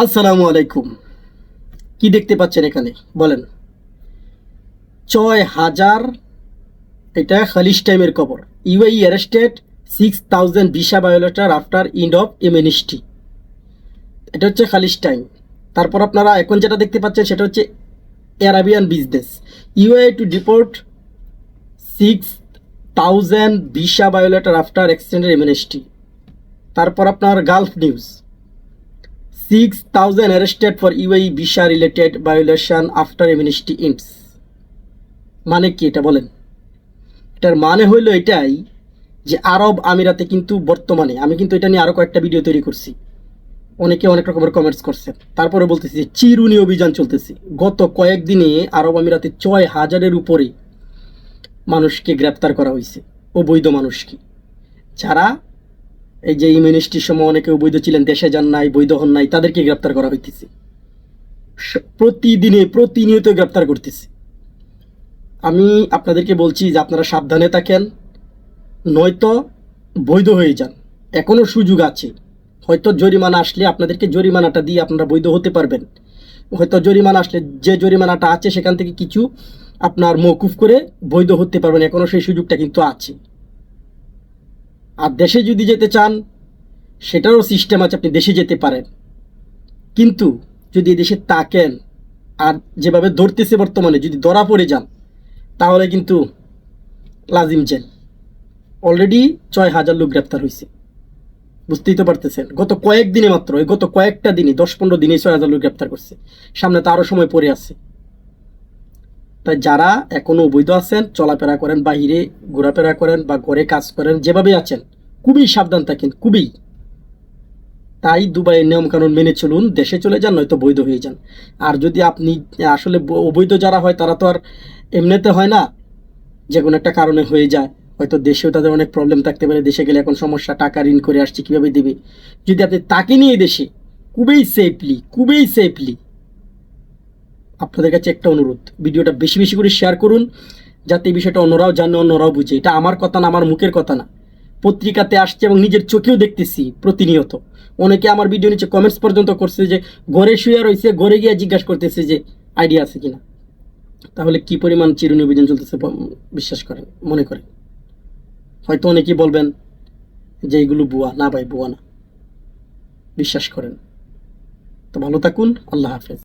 আসসালামু আলাইকুম। কি দেখতে পাচ্ছেন এখানে? বলেন। ছয় হাজার, এটা খালিশ টাইমের খবর UAE arrested six thousand visa violators after end of amnesty এটা হচ্ছে খালিশ টাইম। তারপর আপনারা এখন যেটা দেখতে পাচ্ছেন সেটা হচ্ছে Arabian business. UAE to deport six thousand visa violators after extended amnesty তারপর আপনার Gulf News six thousand arrested for UAE visa related violation after ইন্টস মানে কি এটা বলেন? এটার মানে হইল এটাই যে আরব আমিরাতে কিন্তু বর্তমানে, আমি কিন্তু এটা নিয়ে আরও কয়েকটা ভিডিও তৈরি করছি। অনেকে অনেক রকমের কমেন্টস করছেন। তারপরে বলতেছি যে চিরুনি অভিযান চলতেছে। গত কয়েকদিনে আরব আমিরাতে ছয় হাজারের উপরে মানুষকে গ্রেপ্তার করা হয়েছে। অবৈধ মানুষকে। যারা এই যে ইমিউনিস্টির সময় অনেকে অবৈধ ছিলেন, দেশে যান নাই, বৈধ হন নাই, তাদেরকে গ্রেপ্তার করা হইতেছে। প্রতিদিনে, প্রতিনিয়ত গ্রেপ্তার করতেছে। আমি আপনাদেরকে বলছি যে আপনারা সাবধানে থাকেন, নয়তো বৈধ হয়ে যান। এখনও সুযোগ আছে। হয়তো জরিমানা আসলে আপনাদেরকে জরিমানাটা দিয়ে আপনারা বৈধ হতে পারবেন। হয়তো জরিমানা আসলে যে জরিমানাটা আছে সেখান থেকে কিছু আপনার মৌকুফ করে বৈধ হতে পারবেন। এখনও সেই সুযোগটা কিন্তু আছে। আর দেশে যদি যেতে চান, সেটারও সিস্টেম আছে, আপনি দেশে যেতে পারেন। কিন্তু যদি দেশে তাকেন আর যেভাবে ধরতেছে বর্তমানে, যদি ধরা পড়ে যান, তাহলে কিন্তু লাজিম জেল। অলরেডি ছয় হাজার লোক গ্রেপ্তার হয়েছে বুঝতেই তো পারতেছেন? গত কয়েক দিনে মাত্র গত কয়েকটা দিনই দশ পনেরো দিনে ছয় হাজার লোক গ্রেপ্তার করছে। সামনে তো আরও সময় পড়ে আছে। তাই যারা এখনও অবৈধ আছেন, চলাফেরা করেন, বাহিরে ঘোরাফেরা করেন বা ঘরে কাজ করেন যেভাবে আছেন, খুবই সাবধান থাকেন, খুবই। তাই দুবাইয়ের নিয়মকানুন মেনে চলুন, দেশে চলে যান, নয়তো বৈধ হয়ে যান। আর যদি আপনি আসলে অবৈধ যারা হয়, তারা তো আর এমনিতে হয় না যে কোনো একটা কারণে হয়ে যায়। হয়তো দেশেও তাদের অনেক প্রবলেম থাকতে পারে, দেশে গেলে এখন সমস্যা, টাকা ঋণ করে আসছে, কীভাবে দেবে? যদি আপনি তাকে নিয়ে দেশে, খুবই সেফলি খুবই সেফলি আপনাদের কাছে একটা অনুরোধ। ভিডিওটা বেশি বেশি করে শেয়ার করুন, যাতে এই বিষয়টা অন্যরাও জানে, অন্যরাও বুঝে। এটা আমার কথা না, আমার মুখের কথা না। পত্রিকাতে আসছে এবং নিজের চোখেও দেখতেছি প্রতিনিয়ত। অনেকে আমার ভিডিও নিচে কমেন্টস পর্যন্ত করছে যে, ঘরে শুয়ে রয়েছে, ঘরে গিয়ে জিজ্ঞাসা করতেছে যে আইডিয়া আছে কিনা। তাহলে কি পরিমাণ চিরুনি অভিযান চলতেছে বিশ্বাস করেন, মনে করেন। হয়তো অনেকেই বলবেন যে এইগুলো বুয়া। না ভাই, বুয়া না। বিশ্বাস করেন। তো ভালো থাকুন, আল্লাহ হাফেজ।